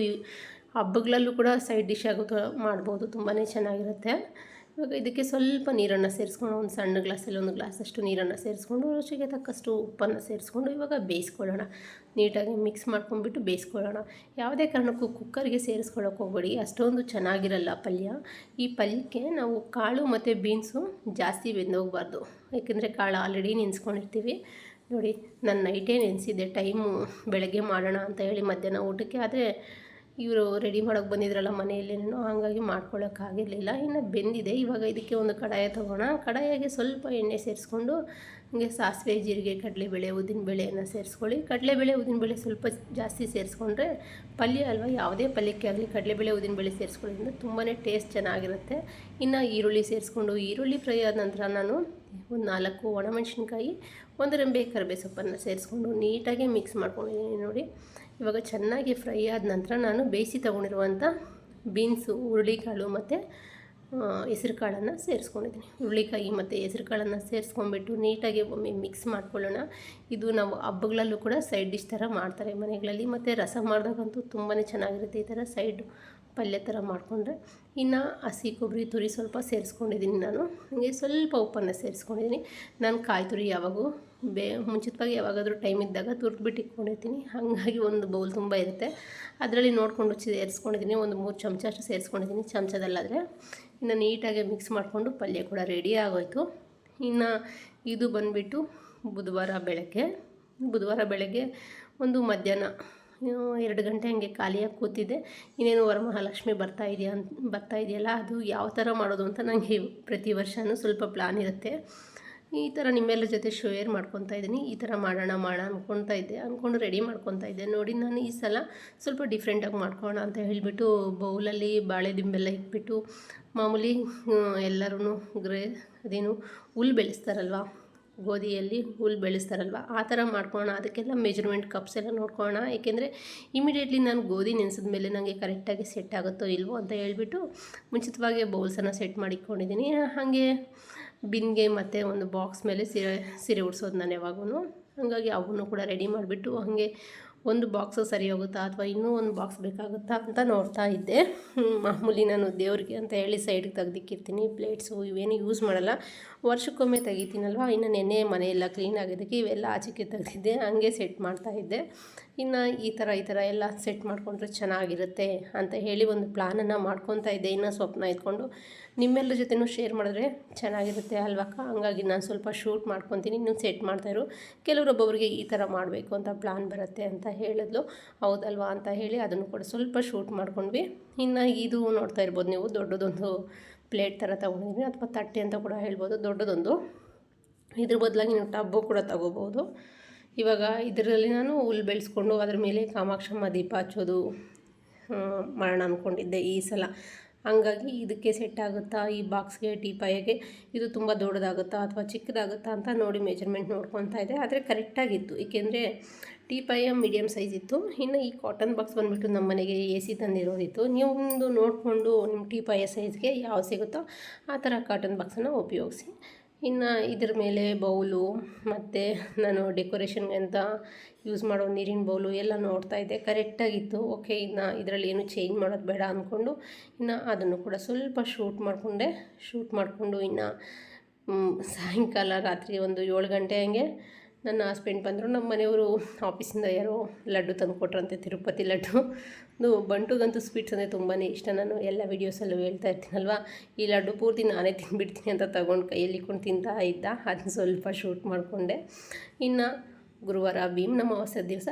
ಹಬ್ಬಗಳಲ್ಲೂ ಕೂಡ ಸೈಡ್ ಡಿಶ್ ಆಗೋದು ಮಾಡ್ಬೋದು. ತುಂಬಾ ಚೆನ್ನಾಗಿರುತ್ತೆ. ಇವಾಗ ಇದಕ್ಕೆ ಸ್ವಲ್ಪ ನೀರನ್ನು ಸೇರಿಸ್ಕೊಂಡು ಒಂದು ಸಣ್ಣ ಗ್ಲಾಸಲ್ಲಿ ಒಂದು ಗ್ಲಾಸಷ್ಟು ನೀರನ್ನು ಸೇರಿಸ್ಕೊಂಡು ರುಚಿಗೆ ತಕ್ಕಷ್ಟು ಉಪ್ಪನ್ನು ಸೇರಿಸ್ಕೊಂಡು ಇವಾಗ ಬೇಯಿಸ್ಕೊಳ್ಳೋಣ. ನೀಟಾಗಿ ಮಿಕ್ಸ್ ಮಾಡ್ಕೊಂಡ್ಬಿಟ್ಟು ಬೇಯಿಸ್ಕೊಳ್ಳೋಣ. ಯಾವುದೇ ಕಾರಣಕ್ಕೂ ಕುಕ್ಕರ್ಗೆ ಸೇರಿಸ್ಕೊಳ್ಳೋಕೆ ಹೋಗ್ಬೇಡಿ. ಅಷ್ಟೊಂದು ಚೆನ್ನಾಗಿರಲ್ಲ ಪಲ್ಯ. ಈ ಪಲ್ಯಕ್ಕೆ ನಾವು ಕಾಳು ಮತ್ತು ಬೀನ್ಸು ಜಾಸ್ತಿ ಬೆಂದೋಗಬಾರ್ದು. ಯಾಕೆಂದರೆ ಕಾಳು ಆಲ್ರೆಡಿ ನೆನೆಸ್ಕೊಂಡಿರ್ತೀವಿ. ನೋಡಿ ನಾನು ನೈಟೇ ನೆನೆಸಿದ್ದೆ. ಟೈಮು ಬೆಳಗ್ಗೆ ಮಾಡೋಣ ಅಂತ ಹೇಳಿ ಮಧ್ಯಾಹ್ನ ಊಟಕ್ಕೆ. ಆದರೆ ಇವರು ರೆಡಿ ಮಾಡೋಕ್ಕೆ ಬಂದಿದ್ರಲ್ಲ ಮನೆಯಲ್ಲೇನೋ, ಹಾಗಾಗಿ ಮಾಡ್ಕೊಳ್ಳೋಕ್ಕಾಗಿರಲಿಲ್ಲ ಇನ್ನು ಬೆಂದಿದೆ. ಇವಾಗ ಇದಕ್ಕೆ ಒಂದು ಕಡಾಯ ತೊಗೋಣ. ಕಡಾಯಿಗೆ ಸ್ವಲ್ಪ ಎಣ್ಣೆ ಸೇರಿಸ್ಕೊಂಡು ಹಿಂಗೆ ಸಾಸಿವೆ, ಜೀರಿಗೆ, ಕಡಲೆಬೇಳೆ ಉದ್ದಿನಬೇಳೆಯನ್ನು ಸೇರಿಸ್ಕೊಳ್ಳಿ. ಕಡಲೆಬೇಳೆ ಉದ್ದಿನಬೇಳೆ ಸ್ವಲ್ಪ ಜಾಸ್ತಿ ಸೇರಿಸ್ಕೊಂಡ್ರೆ ಪಲ್ಯ ಅಲ್ವಾ, ಯಾವುದೇ ಪಲ್ಯಕ್ಕೆ ಆಗಲಿ ಕಡಲೆಬೇಳೆ ಉದ್ದಿನಬೇಳೆ ಸೇರಿಸ್ಕೊಳ್ಳೋದ್ರಿಂದ ತುಂಬಾ ಟೇಸ್ಟ್ ಚೆನ್ನಾಗಿರುತ್ತೆ. ಇನ್ನು ಈರುಳ್ಳಿ ಸೇರಿಸ್ಕೊಂಡು, ಈರುಳ್ಳಿ ಫ್ರೈ ಆದ ನಂತರ ನಾನು ಒಂದು ನಾಲ್ಕು ಒಣಮೆಣಸಿನ್ಕಾಯಿ ಒಂದು ರೆಂಬೆ ಕರಿಬೇ ಸೊಪ್ಪನ್ನು ಸೇರಿಸ್ಕೊಂಡು ನೀಟಾಗಿ ಮಿಕ್ಸ್ ಮಾಡ್ಕೊಂಡಿದ್ದೀನಿ ನೋಡಿ. ಇವಾಗ ಚೆನ್ನಾಗಿ ಫ್ರೈ ಆದ ನಂತರ ನಾನು ಬೇಯಿಸಿ ತೊಗೊಂಡಿರುವಂಥ ಬೀನ್ಸು, ಹುರುಳಿಕಾಳು ಮತ್ತು ಹೆಸ್ರು ಕಾಳನ್ನು ಸೇರಿಸ್ಕೊಂಡಿದ್ದೀನಿ. ಹುರುಳಿಕಾಯಿ ಮತ್ತು ಹೆಸ್ರು ಕಾಳನ್ನು ಸೇರಿಸ್ಕೊಂಡ್ಬಿಟ್ಟು ನೀಟಾಗಿ ಒಮ್ಮೆ ಮಿಕ್ಸ್ ಮಾಡ್ಕೊಳ್ಳೋಣ. ಇದು ನಾವು ಹಬ್ಬಗಳಲ್ಲೂ ಕೂಡ ಸೈಡ್ ಡಿಶ್ ಥರ ಮಾಡ್ತಾರೆ ಮನೆಗಳಲ್ಲಿ. ಮತ್ತು ರಸ ಮಾಡಿದಾಗಂತೂ ತುಂಬಾ ಚೆನ್ನಾಗಿರುತ್ತೆ ಈ ಥರ ಸೈಡ್ ಪಲ್ಯ ಥರ ಮಾಡಿಕೊಂಡ್ರೆ. ಇನ್ನು ಹಸಿ ಕೊಬ್ಬರಿ ತುರಿ ಸ್ವಲ್ಪ ಸೇರಿಸ್ಕೊಂಡಿದ್ದೀನಿ ನಾನು. ಹಾಗೆ ಸ್ವಲ್ಪ ಉಪ್ಪನ್ನು ಸೇರಿಸ್ಕೊಂಡಿದ್ದೀನಿ. ನಾನು ಕಾಯಿ ತುರಿ ಯಾವಾಗೂ ಬೇ ಮುಂಚಿತವಾಗಿ ಯಾವಾಗಾದರೂ ಟೈಮ್ ಇದ್ದಾಗ ತುರ್ದ್ಬಿಟ್ಟು ಇಟ್ಕೊಂಡಿರ್ತೀನಿ. ಹಾಗಾಗಿ ಒಂದು ಬೌಲ್ ತುಂಬ ಇರುತ್ತೆ. ಅದರಲ್ಲಿ ನೋಡಿಕೊಂಡು ಸೇರಿಸ್ಕೊಂಡಿದ್ದೀನಿ. ಒಂದು ಮೂರು ಚಮಚ ಅಷ್ಟು ಸೇರಿಸ್ಕೊಂಡಿದ್ದೀನಿ. ಚಮಚದಲ್ಲಾದರೆ ಇನ್ನು ನೀಟಾಗಿ ಮಿಕ್ಸ್ ಮಾಡಿಕೊಂಡು ಪಲ್ಯ ಕೂಡ ರೆಡಿ ಆಗೋಯಿತು. ಇನ್ನು ಇದು ಬಂದುಬಿಟ್ಟು ಬುಧವಾರ ಬೆಳಗ್ಗೆ ಬುಧವಾರ ಬೆಳಗ್ಗೆ ಒಂದು ಮಧ್ಯಾಹ್ನ ಎರಡು ಗಂಟೆ ಹಂಗೆ ಖಾಲಿಯಾಗಿ ಕೂತಿದ್ದೆ. ಇನ್ನೇನು ವರಮಹಾಲಕ್ಷ್ಮಿ ಬರ್ತಾ ಇದೆಯಾ ಅಂತ, ಬರ್ತಾ ಇದೆಯಲ್ಲ, ಅದು ಯಾವ ಥರ ಮಾಡೋದು ಅಂತ ನನಗೆ ಪ್ರತಿ ವರ್ಷವೂ ಸ್ವಲ್ಪ ಪ್ಲಾನ್ ಇರುತ್ತೆ. ಈ ಥರ ನಿಮ್ಮೆಲ್ಲರ ಜೊತೆ ಶೇರ್ ಮಾಡ್ಕೊತಾ ಇದ್ದೀನಿ. ಈ ಥರ ಮಾಡೋಣ ಮಾಡೋಣ ಅಂದ್ಕೊತಾ ಇದ್ದೆ. ಅಂದ್ಕೊಂಡು ರೆಡಿ ಮಾಡ್ಕೊತಾ ಇದ್ದೆ. ನೋಡಿ ನಾನು ಈ ಸಲ ಸ್ವಲ್ಪ ಡಿಫ್ರೆಂಟಾಗಿ ಮಾಡ್ಕೊಳ್ಳೋಣ ಅಂತ ಹೇಳಿಬಿಟ್ಟು ಬೌಲಲ್ಲಿ ಬಾಳೆ ದಿಂಬೆಲ್ಲ ಇಟ್ಬಿಟ್ಟು ಮಾಮೂಲಿ ಎಲ್ಲರೂ ಗ್ರೇ, ಅದೇನು ಹುಲ್ ಬೆಳೆಸ್ತಾರಲ್ವ ಗೋಧಿಯಲ್ಲಿ ಹುಲ್ ಬೆಳೆಸ್ತಾರಲ್ವ? ಆ ಥರ ಮಾಡ್ಕೊಳ್ಳೋಣ. ಅದಕ್ಕೆಲ್ಲ ಮೆಜರ್ಮೆಂಟ್ ಕಪ್ಸ್ ಎಲ್ಲ ನೋಡ್ಕೊಳ್ಳೋಣ. ಏಕೆಂದರೆ ಇಮಿಡಿಯೇಟ್ಲಿ ನಾನು ಗೋಧಿ ನೆನೆಸಿದ ಮೇಲೆ ನನಗೆ ಕರೆಕ್ಟಾಗಿ ಸೆಟ್ ಆಗುತ್ತೋ ಇಲ್ವೋ ಅಂತ ಹೇಳ್ಬಿಟ್ಟು ಮುಂಚಿತವಾಗಿ ಬೌಲ್ಸನ್ನು ಸೆಟ್ ಮಾಡಿಕೊಂಡಿದ್ದೀನಿ ಹಾಗೆ ಬಿನ್ಗೆ ಮತ್ತು ಒಂದು ಬಾಕ್ಸ್ ಮೇಲೆ ಸೀರೆ ಸೀರೆ ಉಡ್ಸೋದು ನಾನು ಯಾವಾಗೂ ಹಾಗಾಗಿ ಅವನು ಕೂಡ ರೆಡಿ ಮಾಡಿಬಿಟ್ಟು ಹಾಗೆ ಒಂದು ಬಾಕ್ಸು ಸರಿ ಹೋಗುತ್ತಾ ಅಥವಾ ಇನ್ನೂ ಒಂದು ಬಾಕ್ಸ್ ಬೇಕಾಗುತ್ತಾ ಅಂತ ನೋಡ್ತಾ ಇದ್ದೆ. ಮಾಮೂಲಿ ನಾನು ದೇವ್ರಿಗೆ ಅಂತ ಹೇಳಿ ಸೈಡ್ಗೆ ತೆಗ್ದಿಕ್ಕಿರ್ತೀನಿ. ಪ್ಲೇಟ್ಸು ಇವೇನು ಯೂಸ್ ಮಾಡಲ್ಲ. ವರ್ಷಕ್ಕೊಮ್ಮೆ ತೆಗಿತೀನಲ್ವಾ? ಇನ್ನು ನೆನ್ನೆ ಮನೆಯೆಲ್ಲ ಕ್ಲೀನ್ ಆಗಿದ್ದಕ್ಕೆ ಇವೆಲ್ಲ ಆಚೆಗೆ ತೆಗೆದಿದ್ದೆ. ಹಂಗೆ ಸೆಟ್ ಮಾಡ್ತಾ ಇದ್ದೆ. ಇನ್ನು ಈ ಥರ ಈ ಥರ ಎಲ್ಲ ಸೆಟ್ ಮಾಡಿಕೊಂಡ್ರೆ ಚೆನ್ನಾಗಿರುತ್ತೆ ಅಂತ ಹೇಳಿ ಒಂದು ಪ್ಲಾನನ್ನು ಮಾಡ್ಕೊತಾ ಇದ್ದೆ. ಇನ್ನು ಸ್ವಪ್ನ ಇದ್ಕೊಂಡು. ನಿಮ್ಮೆಲ್ಲರ ಜೊತೆನೂ ಶೇರ್ ಮಾಡಿದ್ರೆ ಚೆನ್ನಾಗಿರುತ್ತೆ ಅಲ್ವಕ್ಕ ಹಂಗಾಗಿ ನಾನು ಸ್ವಲ್ಪ ಶೂಟ್ ಮಾಡ್ಕೊತೀನಿ. ಇನ್ನೂ ಸೆಟ್ ಮಾಡ್ತಾಯಿರು ಕೆಲವರೊಬ್ಬೊಬ್ಬರಿಗೆ ಈ ಥರ ಮಾಡಬೇಕು ಅಂತ ಪ್ಲಾನ್ ಬರುತ್ತೆ ಅಂತ. ಹೇಳಿದ್ಲು. ಹೌದಲ್ವಾ ಅಂತ ಹೇಳಿ ಅದನ್ನು ಕೂಡ ಸ್ವಲ್ಪ ಶೂಟ್ ಮಾಡ್ಕೊಂಡ್ವಿ. ಇನ್ನು ಇದು ನೋಡ್ತಾ ಇರ್ಬೋದು ನೀವು, ದೊಡ್ಡದೊಂದು ಪ್ಲೇಟ್ ಥರ ತೊಗೊಂಡಿದ್ವಿ ಅಥವಾ ತಟ್ಟೆ ಅಂತ ಕೂಡ ಹೇಳ್ಬೋದು, ದೊಡ್ಡದೊಂದು. ಇದ್ರ ಬದಲಾಗಿ ನೀವು ಟಬ್ಬು ಕೂಡ ತಗೋಬೋದು. ಇವಾಗ ಇದರಲ್ಲಿ ನಾನು ಹುಲ್ ಬೆಳೆಸ್ಕೊಂಡು ಅದ್ರ ಮೇಲೆ ಕಾಮಾಕ್ಷಮ್ಮ ದೀಪ ಹಚ್ಚೋದು ಮಾಡೋಣ ಅಂದ್ಕೊಂಡಿದ್ದೆ ಈ ಸಲ. ಹಂಗಾಗಿ ಇದಕ್ಕೆ ಸೆಟ್ ಆಗುತ್ತಾ? ಈ ಬಾಕ್ಸ್ಗೆ ಟೀಪಾಯಿಗೆ ಇದು ತುಂಬ ದೊಡ್ಡದಾಗುತ್ತಾ ಅಥವಾ ಚಿಕ್ಕದಾಗುತ್ತಾ ಅಂತ ನೋಡಿ ಮೆಜರ್ಮೆಂಟ್ ನೋಡ್ಕೊತಾ ಇದೆ. ಆದರೆ ಕರೆಕ್ಟಾಗಿತ್ತು ಏಕೆಂದರೆ ಟೀಪಾಯ ಮೀಡಿಯಮ್ ಸೈಜ್ ಇತ್ತು. ಇನ್ನು ಈ ಕಾಟನ್ ಬಾಕ್ಸ್ ಬಂದುಬಿಟ್ಟು ನಮ್ಮ ಮನೆಗೆ ಎ ಸಿ ತಂದಿರೋದಿತ್ತು. ನೀವು ಒಂದು ನೋಡಿಕೊಂಡು ನಿಮ್ಮ ಟೀಪಾಯ ಸೈಜ್ಗೆ ಯಾವ ಸಿಗುತ್ತೋ ಆ ಥರ ಕಾಟನ್ ಬಾಕ್ಸನ್ನು ಉಪಯೋಗಿಸಿ. ಇನ್ನು ಇದ್ರ ಮೇಲೆ ಬೌಲು ಮತ್ತು ನಾನು ಡೆಕೋರೇಷನ್ಗೆ ಅಂತ ಯೂಸ್ ಮಾಡೋ ನೀರಿನ ಬೌಲು ಎಲ್ಲ ನೋಡ್ತಾ ಇದ್ದೆ. ಕರೆಕ್ಟಾಗಿತ್ತು ಓಕೆ ಇನ್ನು ಇದರಲ್ಲಿ ಏನು ಚೇಂಜ್ ಮಾಡೋದು ಬೇಡ ಅಂದ್ಕೊಂಡು ಇನ್ನು ಅದನ್ನು ಕೂಡ ಸ್ವಲ್ಪ ಶೂಟ್ ಮಾಡಿಕೊಂಡೆ. ಶೂಟ್ ಮಾಡಿಕೊಂಡು ಇನ್ನು ಸಾಯಂಕಾಲ ರಾತ್ರಿ ಒಂದು ಏಳು ಗಂಟೆ ಹಂಗೆ ನನ್ನ ಹಸ್ಬೆಂಡ್ ಬಂದರು. ನಮ್ಮ ಮನೆಯವರು ಆಫೀಸಿಂದ ಯಾರೋ ಲಡ್ಡು ತಂದು ಕೊಟ್ರಂತೆ, ತಿರುಪತಿ ಲಡ್ಡು. ಅದು ಬಂಟುಗಂತೂ ಸ್ವೀಟ್ಸ್ ಅಂದರೆ ತುಂಬಾ ಇಷ್ಟ. ನಾನು ಎಲ್ಲ ವೀಡಿಯೋಸಲ್ಲೂ ಹೇಳ್ತಾ ಇರ್ತೀನಲ್ವ? ಈ ಲಡ್ಡು ಪೂರ್ತಿ ನಾನೇ ತಿಂದುಬಿಡ್ತೀನಿ ಅಂತ ತಗೊಂಡು ಕೈಯಲ್ಲಿ ಇಟ್ಕೊಂಡು ತಿಂತಾ ಇದ್ದ. ಅದನ್ನ ಸ್ವಲ್ಪ ಶೂಟ್ ಮಾಡಿಕೊಂಡೆ. ಇನ್ನು ಗುರುವಾರ ಭೀಮ್ ಅಮಾವಾಸ್ಯೆ ದಿವಸ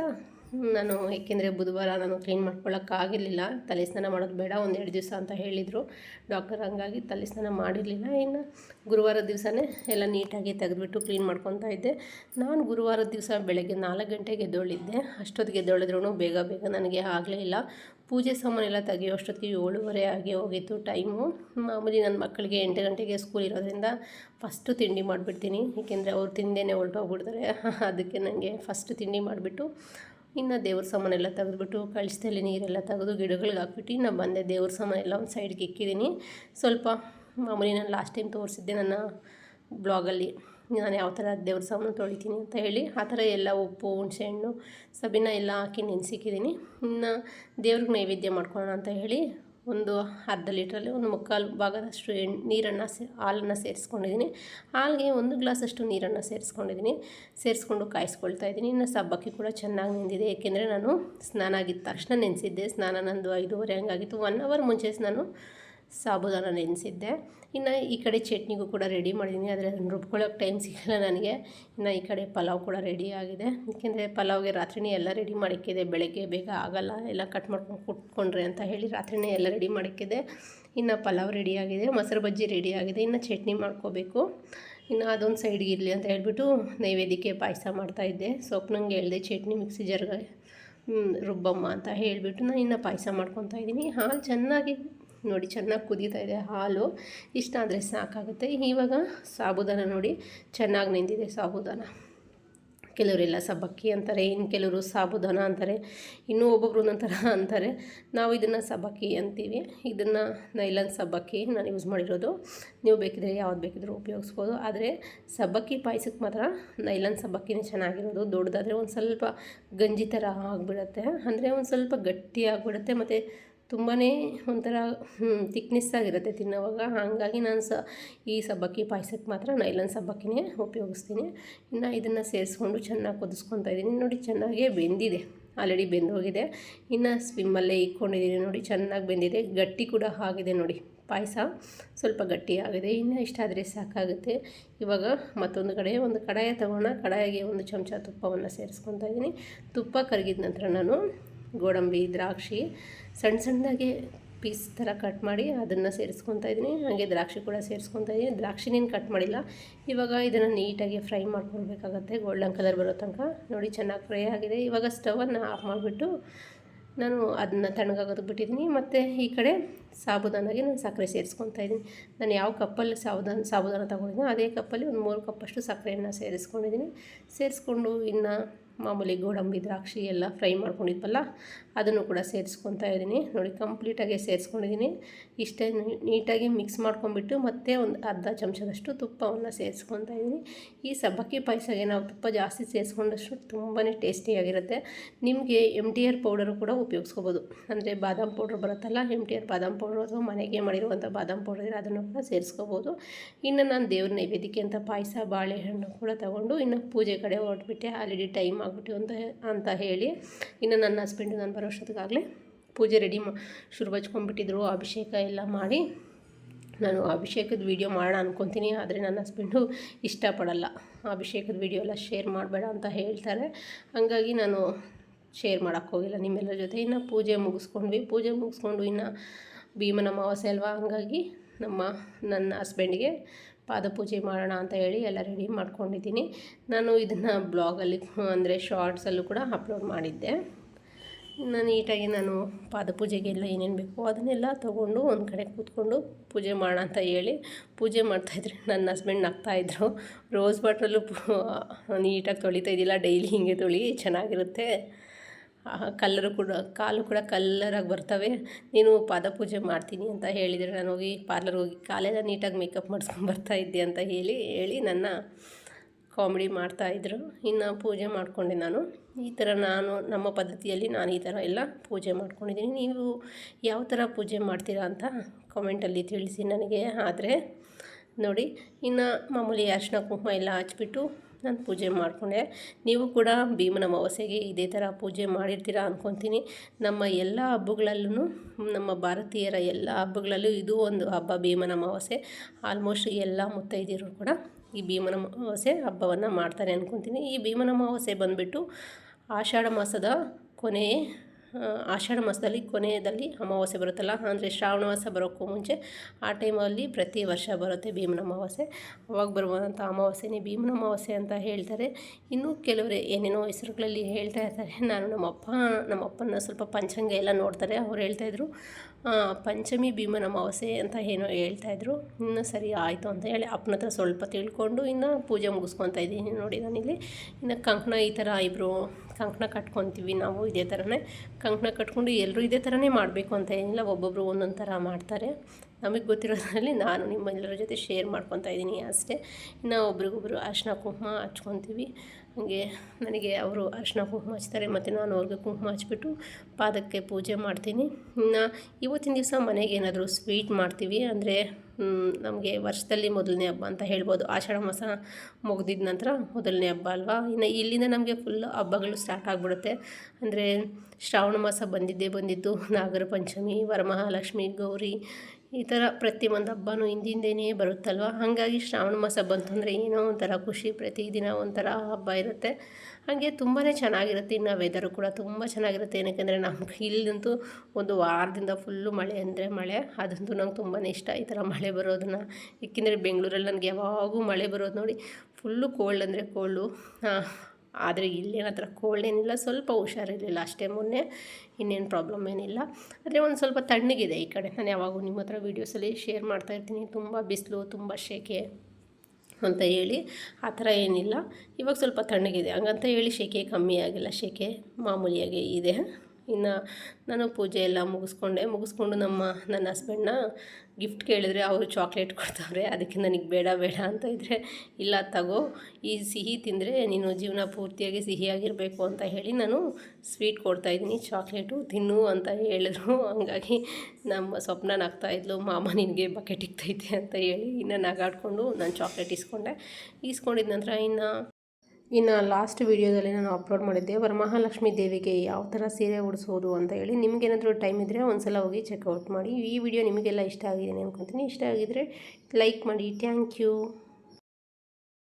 ನಾನು ಏಕೆಂದರೆ ಬುಧವಾರ ನಾನು ಕ್ಲೀನ್ ಮಾಡ್ಕೊಳ್ಳೋಕ್ಕಾಗಿರಲಿಲ್ಲ ತಲೆ ಸ್ನಾನ ಮಾಡೋದು ಬೇಡ ಒಂದೆರಡು ದಿವಸ ಅಂತ ಹೇಳಿದರು. ಡಾಕ್ಟರ್ ಹಂಗಾಗಿ ತಲೆ ಸ್ನಾನ ಮಾಡಿರಲಿಲ್ಲ. ಇನ್ನು ಗುರುವಾರ ದಿವಸನೇ ಎಲ್ಲ ನೀಟಾಗಿ ತೆಗೆದುಬಿಟ್ಟು ಕ್ಲೀನ್ ಮಾಡ್ಕೊತಾ ಇದ್ದೆ. ನಾನು ಗುರುವಾರದ ದಿವಸ ಬೆಳಗ್ಗೆ ನಾಲ್ಕು ಗಂಟೆಗೆ ಎದ್ದೊಳಿದ್ದೆ. ಅಷ್ಟೊತ್ತಿಗೆ ಎದ್ದೊಳಿದ್ರೂ ಬೇಗ ಬೇಗ ನನಗೆ ಆಗಲೇ ಇಲ್ಲ. ಪೂಜೆ ಸಾಮಾನೆಲ್ಲ ತೆಗೆಯೋ ಅಷ್ಟೊತ್ತಿಗೆ ಏಳುವರೆ ಆಗಿ ಹೋಗಿತ್ತು ಟೈಮು. ಮಾಮೂಲಿ ನನ್ನ ಮಕ್ಕಳಿಗೆ ಎಂಟು ಗಂಟೆಗೆ ಸ್ಕೂಲ್ ಇರೋದ್ರಿಂದ ಫಸ್ಟು ತಿಂಡಿ ಮಾಡಿಬಿಡ್ತೀನಿ. ಏಕೆಂದರೆ ಅವ್ರು ತಿಂದೇನೆ ಹೊರಟೋಗ್ಬಿಡ್ತಾರೆ. (laughs) ಅದಕ್ಕೆ ನನಗೆ ಫಸ್ಟ್ ತಿಂಡಿ ಮಾಡಿಬಿಟ್ಟು ಇನ್ನು ದೇವ್ರ ಸಾಮಾನೆಲ್ಲ ತೆಗೆದ್ಬಿಟ್ಟು ಕಳಿಸ್ದಲ್ಲಿ ನೀರೆಲ್ಲ ತೆಗೆದು ಗಿಡಗಳಿಗೆ ಹಾಕ್ಬಿಟ್ಟು ಇನ್ನು ಬಂದೆ ದೇವ್ರ ಸಾಮಾನು ಎಲ್ಲ ಒಂದು ಸೈಡ್ಗೆ ಇಕ್ಕಿದ್ದೀನಿ. ಸ್ವಲ್ಪ ಮಾಮೂಲಿ ನಾನು ಲಾಸ್ಟ್ ಟೈಮ್ ತೋರಿಸಿದ್ದೆ ನನ್ನ ಬ್ಲಾಗಲ್ಲಿ ನಾನು ಯಾವ ಥರ ದೇವ್ರ ಸಾಮಾನು ತೊಳಿತೀನಿ ಅಂತ ಹೇಳಿ ಆ ಥರ ಎಲ್ಲ ಉಪ್ಪು ಹುಣಸೆಹಣ್ಣು ಸಬಿನ ಎಲ್ಲ ಹಾಕಿ ನೆನೆಸಿಕ್ಕಿದ್ದೀನಿ. ಇನ್ನು ದೇವ್ರಿಗೆ ನೈವೇದ್ಯ ಮಾಡ್ಕೊಳ್ಳೋಣ ಅಂತ ಹೇಳಿ ಒಂದು ಅರ್ಧ ಲೀಟ್ರಲ್ಲಿ ಒಂದು ಮುಕ್ಕಾಲು ಭಾಗದಷ್ಟು ಎಣ್ಣೆ ನೀರನ್ನು ಸೇ, ಹಾಲನ್ನು ಸೇರಿಸ್ಕೊಂಡಿದ್ದೀನಿ. ಹಾಲಿಗೆ ಒಂದು ಗ್ಲಾಸಷ್ಟು ನೀರನ್ನು ಸೇರಿಸ್ಕೊಂಡಿದ್ದೀನಿ. ಸೇರಿಸ್ಕೊಂಡು ಕಾಯಿಸ್ಕೊಳ್ತಾ ಇದ್ದೀನಿ. ಇನ್ನು ಸಬ್ಬಕ್ಕಿ ಕೂಡ ಚೆನ್ನಾಗಿ ನೆಂದಿದೆ. ಏಕೆಂದರೆ ನಾನು ಸ್ನಾನ ಆಗಿದ್ದ ತಕ್ಷಣ ನೆನೆಸಿದ್ದೆ. ಸ್ನಾನ ನಂದು ಐದೂವರೆ ಹಂಗಾಗಿತ್ತು. ಒನ್ ಅವರ್ ಮುಂಚೆ ನಾನು ಸಾಬುದಾನ ನೆನೆಸಿದ್ದೆ. ಇನ್ನು ಈ ಕಡೆ ಚಟ್ನಿಗೂ ಕೂಡ ರೆಡಿ ಮಾಡಿದ್ದೀನಿ ಆದರೆ ಅದನ್ನು ರುಬ್ಕೊಳ್ಳೋಕೆ ಟೈಮ್ ಸಿಗಲ್ಲ ನನಗೆ. ಇನ್ನು ಈ ಕಡೆ ಪಲಾವ್ ಕೂಡ ರೆಡಿ ಆಗಿದೆ. ಏಕೆಂದರೆ ಪಲಾವ್ಗೆ ರಾತ್ರಿನೇ ಎಲ್ಲ ರೆಡಿ ಮಾಡಿಕ್ಕಿದೆ. ಬೆಳಗ್ಗೆ ಬೇಗ ಆಗಲ್ಲ. ಎಲ್ಲ ಕಟ್ ಮಾಡ್ಕೊಂಡು ಕುಟ್ಕೊಂಡ್ರೆ ಅಂತ ಹೇಳಿ ರಾತ್ರಿನೇ ಎಲ್ಲ ರೆಡಿ ಮಾಡಿಕ್ಕಿದೆ. ಇನ್ನು ಪಲಾವ್ ರೆಡಿ ಆಗಿದೆ. ಮೊಸರು ಬಜ್ಜಿ ರೆಡಿ ಆಗಿದೆ. ಇನ್ನು ಚಟ್ನಿ ಮಾಡ್ಕೋಬೇಕು. ಇನ್ನು ಅದೊಂದು ಸೈಡ್ಗೆ ಇರಲಿ ಅಂತ ಹೇಳಿಬಿಟ್ಟು ನೈವೇದ್ಯಕ್ಕೆ ಪಾಯಸ ಮಾಡ್ತಾಯಿದ್ದೆ ಸೊಪ್ಪನಂಗೆ ಹೇಳಿದೆ, ಚಟ್ನಿ ಮಿಕ್ಸಿ ಜರ್ಗೆ ರುಬ್ಬಮ್ಮ ಅಂತ ಹೇಳಿಬಿಟ್ಟು ನಾನು ಇನ್ನು ಪಾಯಸ ಮಾಡ್ಕೊತಾ ಇದ್ದೀನಿ. ಹಾಲು ಚೆನ್ನಾಗಿ ನೋಡಿ ಚೆನ್ನಾಗಿ ಕುದೀತಾ ಇದೆ ಹಾಲು. ಇಷ್ಟ ಆದರೆ ಸಾಕಾಗುತ್ತೆ. ಇವಾಗ ಸಾಬುದಾನ ನೋಡಿ ಚೆನ್ನಾಗಿ ನಿಂತಿದೆ ಸಾಬುದಾನ. ಕೆಲವರೆಲ್ಲ ಸಬ್ಬಕ್ಕಿ ಅಂತಾರೆ ಇನ್ನು ಕೆಲವರು ಸಾಬುದಾನ ಅಂತಾರೆ, ಇನ್ನೂ ಒಬ್ಬೊಬ್ರು ಒಂದೊಂಥರ ಅಂತಾರೆ. ನಾವು ಇದನ್ನು ಸಬ್ಬಕ್ಕಿ ಅಂತೀವಿ. ಇದನ್ನು ನೈಲನ್ ಸಬ್ಬಕ್ಕಿ ನಾನು ಯೂಸ್ ಮಾಡಿರೋದು. ನೀವು ಬೇಕಿದ್ರೆ ಯಾವ್ದು ಬೇಕಿದ್ರೂ ಉಪಯೋಗಿಸ್ಬೋದು. ಆದರೆ ಸಬ್ಬಕ್ಕಿ ಪಾಯಸಕ್ಕೆ ಮಾತ್ರ ನೈಲನ್ ಸಬ್ಬಕ್ಕಿನೇ ಚೆನ್ನಾಗಿರೋದು. ದೊಡ್ಡದಾದರೆ ಒಂದು ಸ್ವಲ್ಪ ಗಂಜಿ ಥರ ಆಗಿಬಿಡುತ್ತೆ. ಅಂದರೆ ಒಂದು ಸ್ವಲ್ಪ ಗಟ್ಟಿ ಆಗಿಬಿಡುತ್ತೆ ಮತ್ತು ತುಂಬಾ ಒಂಥರ ತಿಕ್ನೆಸ್ ಆಗಿರುತ್ತೆ ತಿನ್ನೋವಾಗ. ಹಾಗಾಗಿ ನಾನು ಸ, ಈ ಸಬ್ಬಕ್ಕಿ ಪಾಯಸಕ್ಕೆ ಮಾತ್ರ ನೈಲನ್ ಸಬ್ಬಕ್ಕಿನೇ ಉಪಯೋಗಿಸ್ತೀನಿ. ಇನ್ನು ಇದನ್ನು ಸೇರಿಸ್ಕೊಂಡು ಚೆನ್ನಾಗಿ ಕುದಿಸ್ಕೊತಾ ಇದ್ದೀನಿ. ನೋಡಿ, ಚೆನ್ನಾಗೇ ಬೆಂದಿದೆ. ಆಲ್ರೆಡಿ ಬೆಂದೋಗಿದೆ ಇನ್ನು ಸ್ವಿಮ್ಮಲ್ಲೇ ಇಕ್ಕೊಂಡಿದ್ದೀನಿ. ನೋಡಿ, ಚೆನ್ನಾಗಿ ಬೆಂದಿದೆ. ಗಟ್ಟಿ ಕೂಡ ಆಗಿದೆ ನೋಡಿ, ಪಾಯಸ. ಸ್ವಲ್ಪ ಗಟ್ಟಿ ಆಗಿದೆ. ಇನ್ನು ಇಷ್ಟಾದರೆ ಸಾಕಾಗುತ್ತೆ. ಇವಾಗ ಮತ್ತೊಂದು ಕಡೆ, ಒಂದು ಕಡಾಯ ತಗೋಣ. ಕಡಾಯಿಗೆ ಒಂದು ಚಮಚ ತುಪ್ಪವನ್ನು ಸೇರಿಸ್ಕೊತಾ ಇದ್ದೀನಿ. ತುಪ್ಪ ಕರಗಿದ ನಂತರ ನಾನು ಗೋಡಂಬಿ, ದ್ರಾಕ್ಷಿ ಸಣ್ಣ ಸಣ್ಣದಾಗಿ ಪೀಸ್ ಥರ ಕಟ್ ಮಾಡಿ ಅದನ್ನು ಸೇರಿಸ್ಕೊತಾ ಇದ್ದೀನಿ. ಹಾಗೆ ದ್ರಾಕ್ಷಿ ಕೂಡ ಸೇರಿಸ್ಕೊತಾ ಇದ್ದೀನಿ. ದ್ರಾಕ್ಷಿನೇನು ಕಟ್ ಮಾಡಿಲ್ಲ. ಇವಾಗ ಇದನ್ನು ನೀಟಾಗಿ ಫ್ರೈ ಮಾಡ್ಕೊಳ್ಬೇಕಾಗತ್ತೆ. ಗೋಲ್ಡನ್ ಕಲರ್ ಬರೋ ತನಕ. ನೋಡಿ, ಚೆನ್ನಾಗಿ ಫ್ರೈ ಆಗಿದೆ. ಇವಾಗ ಸ್ಟವನ್ನು ಆಫ್ ಮಾಡಿಬಿಟ್ಟು ನಾನು ಅದನ್ನ ತಣ್ಣಗಾಗೋದು ಬಿಟ್ಟಿದ್ದೀನಿ. ಮತ್ತು ಈ ಕಡೆ ಸಾಬುದಾನಾಗೆ ನಾನು ಸಕ್ಕರೆ ಸೇರಿಸ್ಕೊತಾ ಇದ್ದೀನಿ. ನಾನು ಯಾವ ಕಪ್ಪಲ್ಲಿ ಸಾಬುದಾನ ಸಾಬುದಾನ ತೊಗೊಂಡಿದ್ದೀನಿ ಅದೇ ಕಪ್ಪಲ್ಲಿ ಒಂದು ಮೂರು ಕಪ್ಪಷ್ಟು ಸಕ್ಕರೆಯನ್ನು ಸೇರಿಸ್ಕೊಂಡಿದ್ದೀನಿ. ಸೇರಿಸ್ಕೊಂಡು ಇನ್ನು ಮಾಮೂಲಿ ಗೋಡಂಬಿ ದ್ರಾಕ್ಷಿ ಎಲ್ಲ ಫ್ರೈ ಮಾಡ್ಕೊಂಡಿದ್ವಲ್ಲ ಅದನ್ನು ಕೂಡ ಸೇರಿಸ್ಕೊತಾ ಇದ್ದೀನಿ. ನೋಡಿ ಕಂಪ್ಲೀಟಾಗಿ ಸೇರಿಸ್ಕೊಂಡಿದ್ದೀನಿ. ಇಷ್ಟೇ ನೀಟಾಗಿ ಮಿಕ್ಸ್ ಮಾಡ್ಕೊಂಡ್ಬಿಟ್ಟು ಮತ್ತೆ ಒಂದು ಅರ್ಧ ಚಮಚದಷ್ಟು ತುಪ್ಪವನ್ನು ಸೇರಿಸ್ಕೊತಾ ಇದ್ದೀನಿ. ಈ ಸಬ್ಬಕ್ಕಿ ಪಾಯಸಗೆ ನಾವು ತುಪ್ಪ ಜಾಸ್ತಿ ಸೇರಿಸ್ಕೊಂಡಷ್ಟು ತುಂಬಾ ಟೇಸ್ಟಿಯಾಗಿರುತ್ತೆ. ನಿಮಗೆ ಎಂ ಟಿ ಆರ್ ಪೌಡರು ಕೂಡ ಉಪಯೋಗಿಸ್ಕೋಬೋದು. ಅಂದರೆ ಬಾದಾಮ್ ಪೌಡ್ರ್ ಬರುತ್ತಲ್ಲ ಎಂ ಟಿ ಆರ್ ಬಾದಾಮ್ ಪೌಡ್ರ್ ಅಥವಾ ಮನೆಗೆ ಮಾಡಿರುವಂಥ ಬಾದಾಮ್ ಪೌಡರ್ ಅದನ್ನು ಕೂಡ ಸೇರಿಸ್ಕೋಬೋದು. ಇನ್ನು ನಾನು ದೇವ್ರ ನೈವೇದ್ಯಕ್ಕೆ ಅಂತ ಪಾಯಸ, ಬಾಳೆಹಣ್ಣು ಕೂಡ ತಗೊಂಡು ಇನ್ನು ಪೂಜೆ ಕಡೆ ಹೊರಟ್ಬಿಟ್ಟೆ ಆಲ್ರೆಡಿ ಟೈಮ್ ಆಗಿಬಿಟ್ಟು ಅಂತ ಅಂತ ಹೇಳಿ. ಇನ್ನು ನನ್ನ ಹಸ್ಬೆಂಡು ನಾನು ಬರೋಷ್ಟೊತ್ತಿಗಾಗಲೇ ಪೂಜೆ ರೆಡಿ ಮಾ, ಶುರು ಹಚ್ಕೊಂಡ್ಬಿಟ್ಟಿದ್ರು ಅಭಿಷೇಕ ಎಲ್ಲ ಮಾಡಿ ನಾನು ಅಭಿಷೇಕದ ವೀಡಿಯೋ ಮಾಡೋಣ ಅಂದ್ಕೊತೀನಿ ಆದರೆ ನನ್ನ ಹಸ್ಬೆಂಡು ಇಷ್ಟಪಡಲ್ಲ. ಅಭಿಷೇಕದ ವೀಡಿಯೋ ಎಲ್ಲ ಶೇರ್ ಮಾಡಬೇಡ ಅಂತ ಹೇಳ್ತಾರೆ. ಹಾಗಾಗಿ ನಾನು ಶೇರ್ ಮಾಡೋಕ್ಕೋಗಿಲ್ಲ ನಿಮ್ಮೆಲ್ಲರ ಜೊತೆ. ಇನ್ನು ಪೂಜೆ ಮುಗಿಸ್ಕೊಂಡ್ವಿ. ಪೂಜೆ ಮುಗಿಸ್ಕೊಂಡು ಇನ್ನು ಭೀಮನ ಅಮಾವಾಸ್ಯೆ ಅಲ್ವಾ? ಹಂಗಾಗಿ ನಮ್ಮ, ನನ್ನ ಹಸ್ಬೆಂಡಿಗೆ ಪಾದಪೂಜೆ ಮಾಡೋಣ ಅಂತ ಹೇಳಿ ಎಲ್ಲ ರೆಡಿ ಮಾಡ್ಕೊಂಡಿದ್ದೀನಿ. ನಾನು ಇದನ್ನು ಬ್ಲಾಗಲ್ಲಿ, ಅಂದರೆ ಶಾರ್ಟ್ಸಲ್ಲೂ ಕೂಡ ಅಪ್ಲೋಡ್ ಮಾಡಿದ್ದೆ. ನಾನು ನೀಟಾಗಿ ನಾನು ಪಾದಪೂಜೆಗೆಲ್ಲ ಏನೇನು ಬೇಕು ಅದನ್ನೆಲ್ಲ ತೊಗೊಂಡು ಒಂದು ಕಡೆ ಕೂತ್ಕೊಂಡು ಪೂಜೆ ಮಾಡೋಣ ಅಂತ ಹೇಳಿ ಪೂಜೆ ಮಾಡ್ತಾಯಿದ್ರೆ ನನ್ನ ಹಸ್ಬೆಂಡ್ ನಗ್ತಾಯಿದ್ರು ರೋಸ್ ವಾಟ್ರಲ್ಲೂ ನೀಟಾಗಿ ತೊಳಿತಾ ಇದ್ದಿಲ್ಲ ಡೈಲಿ ಹಿಂಗೆ ತೊಳಿ, ಚೆನ್ನಾಗಿರುತ್ತೆ. ಕಲ್ಲರು ಕೂಡ, ಕಾಲು ಕೂಡ ಕಲ್ಲರಾಗಿ ಬರ್ತವೆ. ನೀನು ಪಾದಪೂಜೆ ಮಾಡ್ತೀನಿ ಅಂತ ಹೇಳಿದರೆ ನಾನು ಹೋಗಿ ಪಾರ್ಲರ್ ಹೋಗಿ ಕಾಲೆಲ್ಲ ನೀಟಾಗಿ ಮೇಕಪ್ ಮಾಡಿಸ್ಕೊಂಡು ಬರ್ತಾ ಇದ್ದೆ ಅಂತ ಹೇಳಿ ಹೇಳಿ ನನ್ನ ಕಾಮಿಡಿ ಮಾಡ್ತಾಯಿದ್ರು ಇನ್ನು ಪೂಜೆ ಮಾಡಿಕೊಂಡೆ ನಾನು. ಈ ಥರ ನಾನು, ನಮ್ಮ ಪದ್ಧತಿಯಲ್ಲಿ ನಾನು ಈ ಥರ ಎಲ್ಲ ಪೂಜೆ ಮಾಡ್ಕೊಂಡಿದ್ದೀನಿ. ನೀವು ಯಾವ ಥರ ಪೂಜೆ ಮಾಡ್ತೀರಾ ಅಂತ ಕಾಮೆಂಟಲ್ಲಿ ತಿಳಿಸಿ ನನಗೆ. ಆದರೆ ನೋಡಿ, ಇನ್ನು ಮಾಮೂಲಿ ಅರ್ಶಿನ ಕುಂಕುಮ ಎಲ್ಲ ಹಚ್ಬಿಟ್ಟು ನಾನು ಪೂಜೆ ಮಾಡಿಕೊಂಡೆ. ನೀವು ಕೂಡ ಭೀಮನ ಅಮಾವಾಸ್ಯೆಗೆ ಇದೇ ಥರ ಪೂಜೆ ಮಾಡಿರ್ತೀರ ಅಂದ್ಕೊತೀನಿ ನಮ್ಮ ಎಲ್ಲ ಹಬ್ಬಗಳಲ್ಲೂ ನಮ್ಮ ಭಾರತೀಯರ ಎಲ್ಲ ಹಬ್ಬಗಳಲ್ಲೂ ಇದು ಒಂದು ಹಬ್ಬ ಭೀಮನ ಅಮಾವಾಸ್ಯೆ. ಆಲ್ಮೋಸ್ಟ್ ಎಲ್ಲ ಮುತ್ತೈದಿರು ಕೂಡ ಈ ಭೀಮನ ಅಮಾವಾಸ್ಯೆ ಹಬ್ಬವನ್ನು ಮಾಡ್ತಾರೆ ಅಂದ್ಕೊತೀನಿ ಈ ಭೀಮನ ಅಮಾವಾಸ್ಯೆ ಬಂದುಬಿಟ್ಟು ಆಷಾಢ ಮಾಸದ ಕೊನೆ ಆಷಾಢ ಮಾಸದಲ್ಲಿ ಕೊನೆಯದಲ್ಲಿ ಅಮಾವಾಸ್ಯೆ ಬರುತ್ತಲ್ಲ, ಅಂದರೆ ಶ್ರಾವಣ ಮಾಸ ಬರೋಕ್ಕೂ ಮುಂಚೆ ಆ ಟೈಮಲ್ಲಿ ಪ್ರತಿ ವರ್ಷ ಬರುತ್ತೆ ಭೀಮನ ಅಮಾವಾಸ್ಯೆ. ಅವಾಗ ಬರುವಂಥ ಅಮಾವಾಸ್ಯೆನೇ ಭೀಮನ ಅಮಾವಾಸ್ಯೆ ಅಂತ ಹೇಳ್ತಾರೆ. ಇನ್ನೂ ಕೆಲವರು ಏನೇನೋ ಹೆಸರುಗಳಲ್ಲಿ ಹೇಳ್ತಾ ಇರ್ತಾರೆ. ನಾನು ನಮ್ಮಪ್ಪ, ನಮ್ಮಪ್ಪನ ಸ್ವಲ್ಪ ಪಂಚಾಂಗ ಎಲ್ಲ ನೋಡ್ತಾರೆ, ಅವ್ರು ಹೇಳ್ತಾಯಿದ್ರು ಪಂಚಮಿ ಭೀಮನ ಅಮಾವಾಸ್ಯೆ ಅಂತ ಏನೋ ಹೇಳ್ತಾಯಿದ್ರು ಇನ್ನೂ ಸರಿ ಆಯಿತು ಅಂತ ಹೇಳಿ ಅಪ್ಪನ ಹತ್ರ ಸ್ವಲ್ಪ ತಿಳ್ಕೊಂಡು ಇನ್ನು ಪೂಜೆ ಮುಗಿಸ್ಕೊತಾ ಇದ್ದೀನಿ ನೋಡಿ ನಾನಿಲ್ಲಿ. ಇನ್ನು ಕಂಕಣ ಈ ಥರ ಇಬ್ಬರು ಕಂಕಣ ಕಟ್ಕೊತೀವಿ ನಾವು ಇದೇ ಥರನೇ. ಕಂಕಣ ಕಟ್ಕೊಂಡು ಎಲ್ಲರೂ ಇದೇ ಥರನೇ ಮಾಡಬೇಕು ಅಂತ ಏನಿಲ್ಲ ಒಬ್ಬೊಬ್ಬರು ಒಂದೊಂದು ಥರ ಮಾಡ್ತಾರೆ. ನಮಗೆ ಗೊತ್ತಿರೋದ್ರಲ್ಲಿ ನಾನು ನಿಮ್ಮೆಲ್ಲರ ಜೊತೆ ಶೇರ್ ಮಾಡ್ಕೊತಾ ಇದ್ದೀನಿ ಅಷ್ಟೇ. ಇನ್ನು ಒಬ್ರಿಗೊಬ್ರು ಅರ್ಶಿನ ಕುಂಕುಮ ಹಚ್ಕೊತೀವಿ. ಹಾಗೆ ನನಗೆ ಅವರು ಅರ್ಶಿನ ಕುಂಕುಮ ಹಚ್ತಾರೆ ಮತ್ತು ನಾನು ಅವ್ರಿಗೆ ಕುಂಕುಮ ಹಚ್ಬಿಟ್ಟು ಪಾದಕ್ಕೆ ಪೂಜೆ ಮಾಡ್ತೀನಿ. ಇನ್ನು ಇವತ್ತಿನ ದಿವಸ ಮನೆಗೆ ಏನಾದರೂ ಸ್ವೀಟ್ ಮಾಡ್ತೀವಿ ಅಂದರೆ ನಮಗೆ ವರ್ಷದಲ್ಲಿ ಮೊದಲನೇ ಹಬ್ಬ ಅಂತ ಹೇಳ್ಬೋದು. ಆಷಾಢ ಮಾಸ ಮುಗಿದಿದ ನಂತರ ಮೊದಲನೇ ಹಬ್ಬ ಅಲ್ವಾ? ಇನ್ನು ಇಲ್ಲಿಂದ ನಮಗೆ ಫುಲ್ ಹಬ್ಬಗಳು ಸ್ಟಾರ್ಟ್ ಆಗಿಬಿಡುತ್ತೆ. ಅಂದರೆ ಶ್ರಾವಣ ಮಾಸ ಬಂದಿದ್ದೇ ಬಂದಿದ್ದು ನಾಗರ ಪಂಚಮಿ, ವರಮಹಾಲಕ್ಷ್ಮಿ, ಗೌರಿ ಈ ಥರ ಪ್ರತಿ ಒಂದು ಹಬ್ಬನೂ ಹಿಂದಿಂದೇನೇ ಬರುತ್ತಲ್ವ? ಹಾಗಾಗಿ ಶ್ರಾವಣ ಮಾಸ ಬಂತಂದರೆ ಏನೋ ಒಂಥರ ಖುಷಿ, ಪ್ರತಿದಿನ ಒಂಥರ ಹಬ್ಬ ಇರುತ್ತೆ. ಹಾಗೆ ತುಂಬಾ ಚೆನ್ನಾಗಿರುತ್ತೆ ಇನ್ನು ವೆದರು ಕೂಡ ತುಂಬ ಚೆನ್ನಾಗಿರುತ್ತೆ. ಏನಕ್ಕೆಂದರೆ ನಮ್ಗೆ ಇಲ್ಲಂತೂ ಒಂದು ವಾರದಿಂದ ಫುಲ್ಲು ಮಳೆ ಅಂದರೆ ಮಳೆ. ಅದಂತೂ ನಂಗೆ ತುಂಬಾ ಇಷ್ಟ ಈ ಥರ ಮಳೆ ಬರೋದನ್ನು. ಏಕೆಂದರೆ ಬೆಂಗಳೂರಲ್ಲಿ ನನಗೆ ಯಾವಾಗೂ ಮಳೆ ಬರೋದು ನೋಡಿ ಫುಲ್ಲು ಕೋಲ್ಡ್ ಅಂದರೆ ಕೋಲ್ಡು ಆದರೆ ಇಲ್ಲೇನ ಹತ್ರ ಕೋಲ್ಡ್ ಏನಿಲ್ಲ ಸ್ವಲ್ಪ ಹುಷಾರಿರಲಿಲ್ಲ. ಅಷ್ಟೇ ಮೊನ್ನೆ ಇನ್ನೇನು ಪ್ರಾಬ್ಲಮ್ ಏನಿಲ್ಲ. ಆದರೆ ಒಂದು ಸ್ವಲ್ಪ ತಣ್ಣಗಿದೆ ಈ ಕಡೆ. ನಾನು ಯಾವಾಗೂ ನಿಮ್ಮ ಹತ್ರ ವೀಡಿಯೋಸಲ್ಲಿ ಶೇರ್ ಮಾಡ್ತಾಯಿರ್ತೀನಿ ತುಂಬ ಬಿಸಿಲು, ತುಂಬ ಶೆಕೆ ಅಂತ ಹೇಳಿ. ಆ ಥರ ಏನಿಲ್ಲ. ಇವಾಗ ಸ್ವಲ್ಪ ತಣ್ಣಗಿದೆ. ಹಂಗಂತ ಹೇಳಿ ಶೆಕೆ ಕಮ್ಮಿ ಆಗಿಲ್ಲ. ಶೆಕೆ ಮಾಮೂಲಿಯಾಗಿ ಇದೆ. ಇನ್ನು ನಾನು ಪೂಜೆ ಎಲ್ಲ ಮುಗಿಸ್ಕೊಂಡೆ. ಮುಗಿಸ್ಕೊಂಡು ನಮ್ಮ ನನ್ನ ಹಸ್ಬೆಂಡ್ನ ಗಿಫ್ಟ್ ಕೇಳಿದ್ರೆ ಅವರು ಚಾಕ್ಲೇಟ್ ಕೊಡ್ತಾವ್ರೆ. ಅದಕ್ಕೆ ನನಗೆ ಬೇಡ ಬೇಡ ಅಂತ ಇದ್ದರೆ ಇಲ್ಲ ತಗೋ, ಈ ಸಿಹಿ ತಿಂದರೆ ನೀನು ಜೀವನ ಪೂರ್ತಿಯಾಗಿ ಸಿಹಿಯಾಗಿರಬೇಕು ಅಂತ ಹೇಳಿ ನಾನು ಸ್ವೀಟ್ ಕೊಡ್ತಾಯಿದ್ದೀನಿ ಚಾಕ್ಲೇಟು ತಿನ್ನು ಅಂತ ಹೇಳಿದ್ರು. ಹಂಗಾಗಿ ನಮ್ಮ ಸ್ವಪ್ನ ಇದ್ಲು. ಮಾಮ ನಿನಗೆ ಬಕೆಟ್ ಇಕ್ತೈತೆ ಅಂತ ಹೇಳಿ ಇನ್ನು ನಗಾಡ್ಕೊಂಡು ನಾನು ಚಾಕ್ಲೇಟ್ ಇಸ್ಕೊಂಡೆ ಇಸ್ಕೊಂಡಿದ್ದ ನಂತರ ಇನ್ನು ಇನ್ನು ಲಾಸ್ಟ್ ವೀಡಿಯೋದಲ್ಲಿ ನಾನು ಅಪ್ಲೋಡ್ ಮಾಡಿದ್ದೆ, ವರಮಹಾಲಕ್ಷ್ಮಿ ದೇವಿಗೆ ಯಾವ ಥರ ಸೀರೆ ಉಡಿಸೋದು ಅಂತ ಹೇಳಿ. ನಿಮಗೇನಾದರೂ ಟೈಮ್ ಇದ್ದರೆ ಒಂದ್ಸಲ ಹೋಗಿ ಚೆಕ್ಔಟ್ ಮಾಡಿ. ಈ ವಿಡಿಯೋ ನಿಮಗೆಲ್ಲ ಇಷ್ಟ ಆಗಿದೆ ಅನ್ಕೊತೀನಿ ಇಷ್ಟ ಆಗಿದ್ದರೆ ಲೈಕ್ ಮಾಡಿ. Thank you